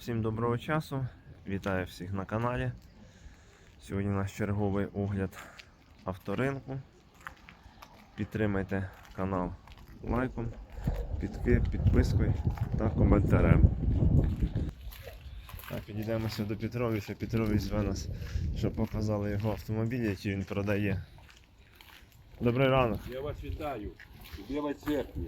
Всім доброго часу. Вітаю всіх на каналі. Сьогодні у нас черговий огляд авторинку. Підтримайте канал лайком, підпискою та коментарем. Так, підійдемося до Петровича. Петрович зве нас, щоб показали його автомобіль, який він продає. Добрий ранок. Я вас вітаю в Белой церкви.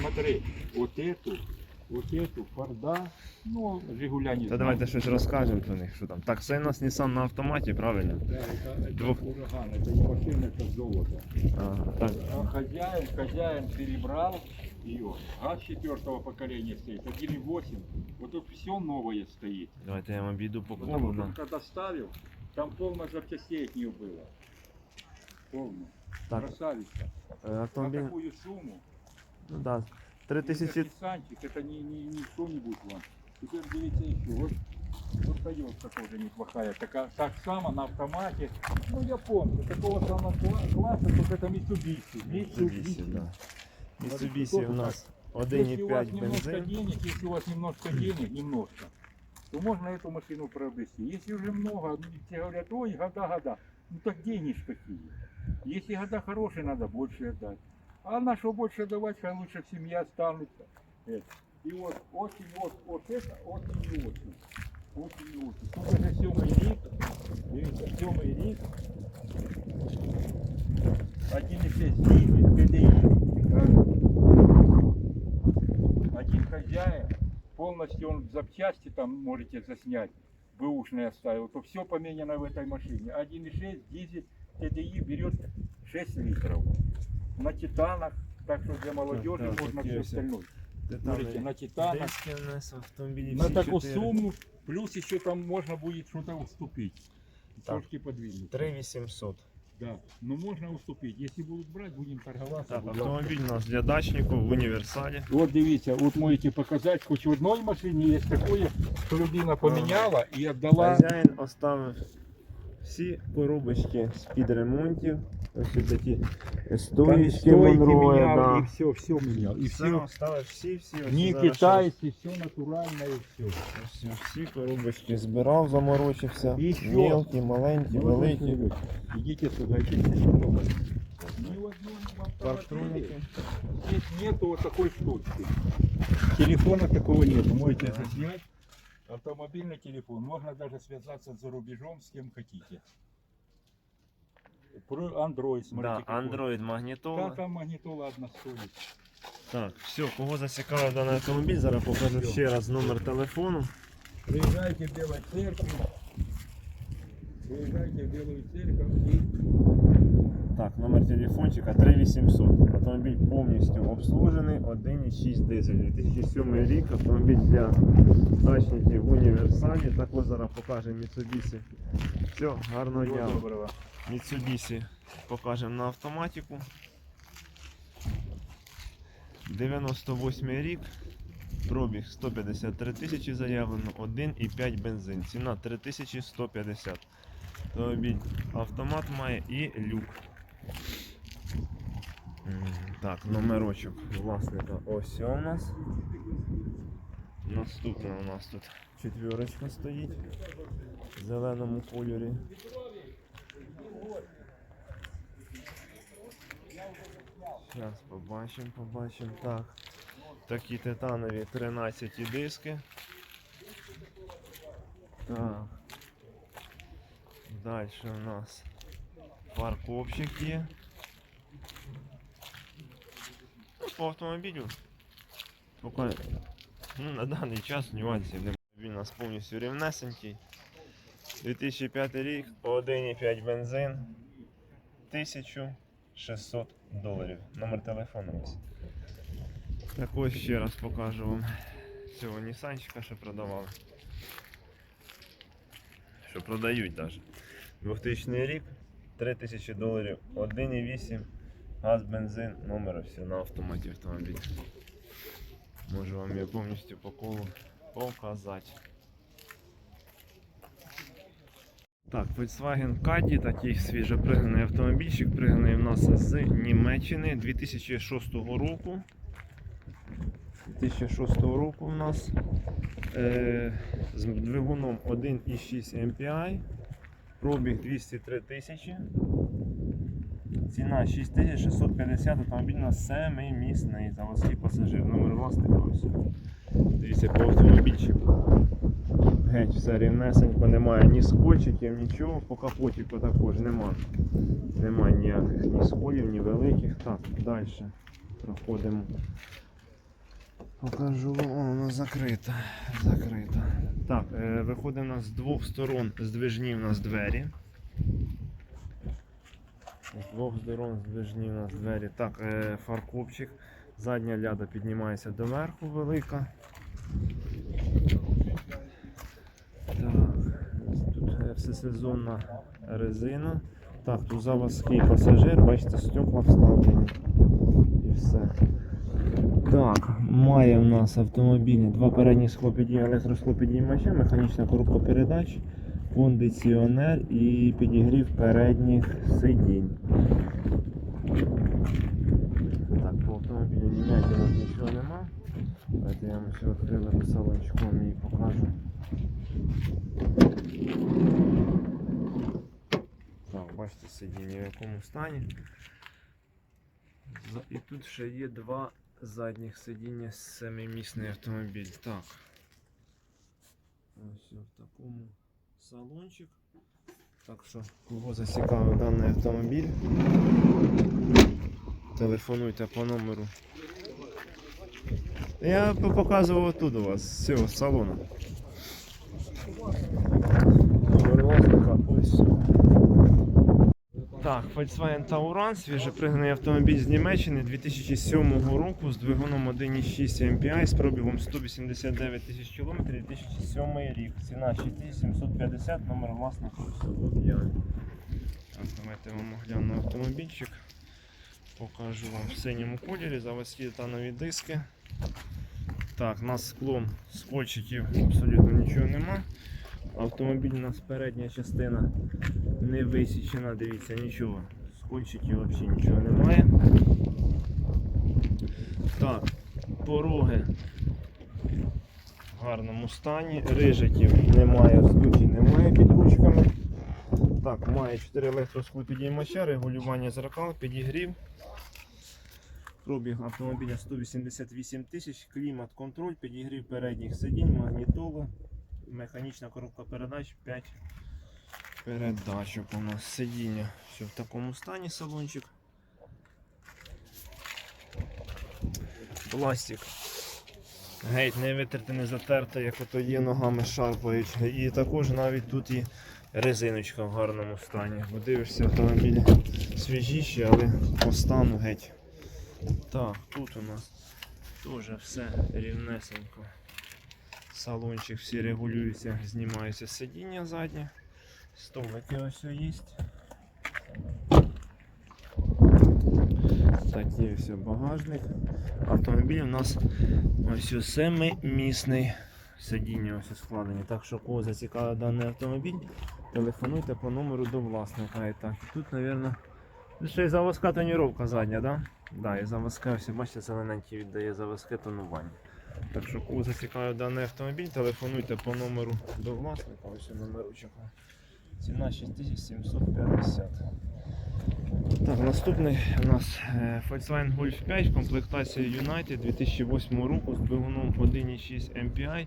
Смотри, вот эту, вот эту Форда, ну, Жигуля не Та знаю. давайте щось розкажемо про них, що там. Так, це у нас Nissan на автоматі, правильно? Да, это, это Двух- ураган, это не машина, это золото. Ага, так. А хозяин, хозяин перебрал ее. ГАЗ четвертого поколения стоит, 1.8. Вот тут все новое стоит. Давайте я вам обійду по Потому колу. что Да. когда ставил, там полно запчастей от нее было. Полно. Так, Красавица. е, На автомобіль. такую сумму. Ну да. 3000. Это Ниссанчик, это не, не, не что-нибудь вам. Теперь дивіться еще. Вот, вот Toyota тоже неплохая. Такая, так само на автомате. Ну я помню, такого самого кла- класса, только это Mitsubishi. Mitsubishi, да. Mitsubishi у нас Если у вас 1,5 немножко бензин. денег, если у вас немножко денег, немножко, то можно эту машину приобрести. Если уже много, ну, все говорят, ой, года, года. Ну так деньги ж какие. Если года хорошие, надо больше отдать. А на что больше давать, хай лучше в семье останется. Это. И вот очень вот, вот это очень и очень. Очень и очень. Тут уже сьомий рік. Дивіться, сьомий рік. 1,6 дизель, ПДИ. Так. Один хозяин, полностью он запчасти там можете заснять, бэушные оставил, то все поменяно в этой машине. 1,6 дизель TDI берет 6 литров. На титанах, так что для молодежи да, можно такие все все. остальное. Смотрите, на титанах, диски у нас в автомобілі на всі такую чотири. сумму, плюс еще там можно будет что-то уступить. Так. Трошки подвинуть. 3800. Да, но можно уступить. Если будут брать, будем торговаться. Так, будем. автомобіль у нас для дачників в універсалі. Вот дивіться, от можете показати, хоч в одній машині є таке, що людина поміняла і віддала. Хазяїн оставив всі коробочки з-під ремонтів. Ось тут такі стоїчки Монроя, міняв, і все, все міняв. І Все все. всі, всі. зараз китайці, все натуральне і все. Ось всі коробочки збирав, заморочився. І що? Мілкі, маленькі, великі. Ни в одном вам Парктроники. Здесь нету вот такой штучки. Телефона такого нету. Можете заснять. Автомобильный телефон. Можно даже связаться за рубежом с кем хотите. Про Android, смотрите. Да, какой. Android магнітола. там магнитола одна стоит. Так, все, кого зацікавив даний автомобіль, зараз покажу ще раз номер телефону. Приезжайте в Белую Церковь. Приезжайте в Белую Церковь и Так, номер телефончика 3800. Автомобіль повністю обслужений, 1,6 дизель. 2007 рік, автомобіль для дачників в універсалі. Також зараз покажемо Mitsubishi. Все, гарного дня. доброго. Mitsubishi покажемо на автоматику. 98 рік. Пробіг 153 тисячі заявлено, 1,5 бензин. Ціна 3150. Автомобіль автомат має і люк. Так, номерочок власника ось у нас. Наступна у нас тут четверочка стоїть в зеленому кольорі. Зараз побачимо, побачимо. Так. Такі титанові 13 диски. Так. Далі у нас парковщик є. Ну, по автомобілю. Поки ну, на даний час нюансів немає. Він у нас повністю рівнесенький. 2005 рік, 1,5 бензин, 1600 доларів. Номер телефону ось. Так ось ще раз покажу вам цього Нісанчика, що продавали. Що продають навіть. 2000 рік, 3000 доларів, 1,8, газ, бензин, номер все на автоматі автомобіль. Можу вам його повністю по колу показати. Так, Volkswagen Caddy, такий свіжопригнаний автомобільчик, пригнаний в нас з Німеччини 2006 року. 2006 року у нас е, з двигуном 1,6 MPI, пробіг 203 тисячі. Ціна 6650, автомобіль на семимісний заводський пасажир. Номер власника ось. Дивіться по автомобільчику. Геть, все рівнесенько, немає ні скольчиків, нічого, по капотіку також нема. Немає ніяких ні сколів, ні великих. Так, далі проходимо. Покажу воно закрите. Закрите. Так, е, виходить у нас з двох сторон здвижні у нас двері. З двох сторон здвижні у нас двері. Так, е, фаркопчик. Задня ляда піднімається доверху велика. Так, тут е, всесезонна резина. Так, тут заводський пасажир, бачите, стекла вставлені. І все. Так, має в нас автомобіль два передні схлопіді, електросхлопідіймача, механічна коробка передач, кондиціонер і підігрів передніх сидінь. Так, по автомобілю міняти у нас нічого нема. Давайте я вам ще відкрили по салончиком і покажу. Так, бачите, сидіння в якому стані. І тут ще є два задніх сидіння семимісний автомобіль. Так. Ось в такому салончик. Так що, кого зацікавив даний автомобіль, телефонуйте по номеру. Я показував тут у вас з цього салону. Ось. Так, Volkswagen Tauran, свіжепригнаний автомобіль з Німеччини 2007 року з двигуном 1.6 MPI з пробігом 189 тисяч кілометрів 2007 рік. Ціна 6750, номер власника. Так, давайте вам огляну автомобільчик. Покажу вам в синьому кольорі, заводські титанові диски. Так, у нас склом скольчиків абсолютно нічого нема. Автомобіль у нас передня частина не висічена, дивіться, нічого. Скольчиків взагалі нічого немає. Так, пороги в гарному стані. Рижиків немає, вздуті немає під ручками. Так, має 4 електросклопідіймача, регулювання зеркал, підігрів. Пробіг автомобіля 188 тисяч, клімат, контроль, підігрів передніх сидінь, магнітола, механічна коробка передач 5 передачок у нас сидіння. Все в такому стані салончик. Пластик. Геть не витерти, не затерти, як ото є ногами шарпають. І також навіть тут і резиночка в гарному стані. Бо дивишся автомобіль свіжіші, але по стану геть. Так, тут у нас теж все рівнесенько. Салончик всі регулюються, знімаються сидіння заднє. Столики ось є. Такий ось багажник. Автомобіль у нас ось семимісний. Сидіння ось складені. Так що кого зацікавив даний автомобіль, телефонуйте по номеру до власника. І так, тут, мабуть, тут ще й заводська тоніровка задня, да? Да, і заводська, все, бачите, зелененький віддає заводське тонування. Так що кого зацікавив даний автомобіль, телефонуйте по номеру до власника, ось номерочок. Ціна 6750. Так, наступний у нас е, Volkswagen Golf 5 комплектація United 2008 року з двигуном 1.6 MPI.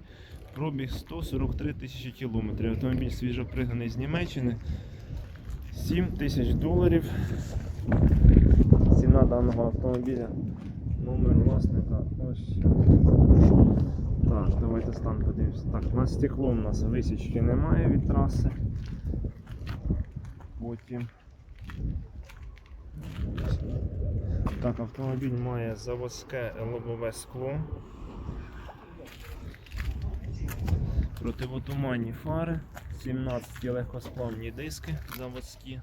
Пробіг 143 тисячі кілометрів. Автомобіль свіжопригнаний з Німеччини. 7 тисяч доларів. Ціна даного автомобіля. Номер власника. Ось. Так, давайте стан подивимося. Так, на стекло у нас висічки немає від траси. Потім. Так, автомобіль має заводське лобове скло. Противотуманні фари, 17 легкосплавні диски заводські.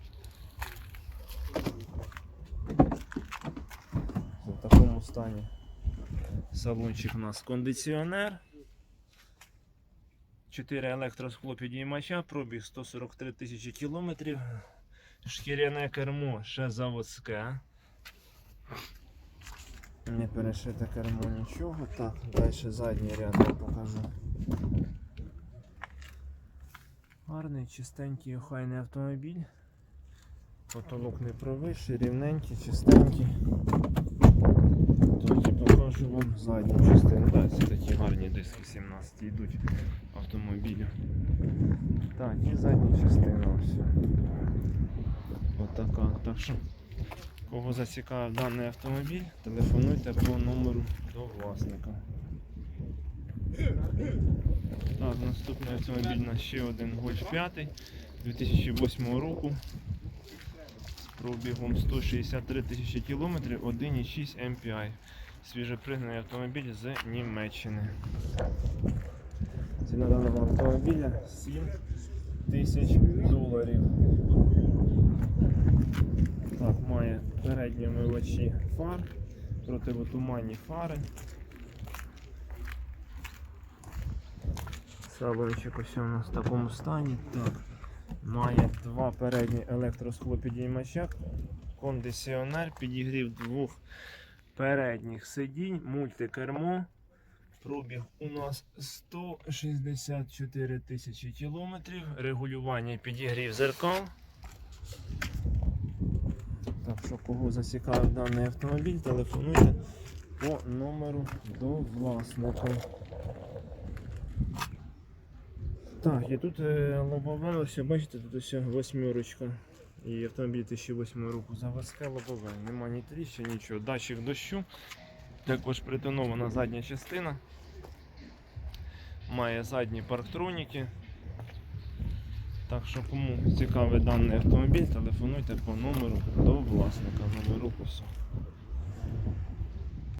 В такому стані салончик у нас кондиціонер. 4 електросхлопідіймача, пробіг 143 тисячі кілометрів. Шкіряне кермо ще заводське. Не перешите кермо нічого. Так, далі задній ряд я покажу. Гарний, чистенький, охайний автомобіль. Потолок не провисший, рівненький, чистенький. Покажу вам задню частину. Так, це такі гарні диски 17 йдуть автомобілю. Так, і задня частина ось. Отака. Так що, кого зацікавив даний автомобіль, телефонуйте по номеру до власника. Так, наступний автомобіль у нас ще один Golf 5 2008 року з пробігом 163 тисячі кілометрів, 1,6 MPI. Свіжопригнаний автомобіль з Німеччини. Ціна даного автомобіля 7 тисяч доларів. Так, має передні омивачі фар, противотуманні фари. Салончик ось у нас в такому стані. Так. Має два передні електросклопідіймача, кондиціонер, підігрів двох передніх сидінь, мультикермо. Пробіг у нас 164 тисячі кілометрів. Регулювання підігрів зеркал. Так що, кого зацікавив даний автомобіль, телефонуйте по номеру до власника. Так, і тут е, лобове, ось бачите, тут ось восьмерочка. І автомобіль 2008 року заводське лобове. Нема ні тріща, нічого. Датчик дощу. Також притонована задня частина. Має задні парктроніки. Так що кому цікавий даний автомобіль, телефонуйте по номеру до власника. Номеру ось.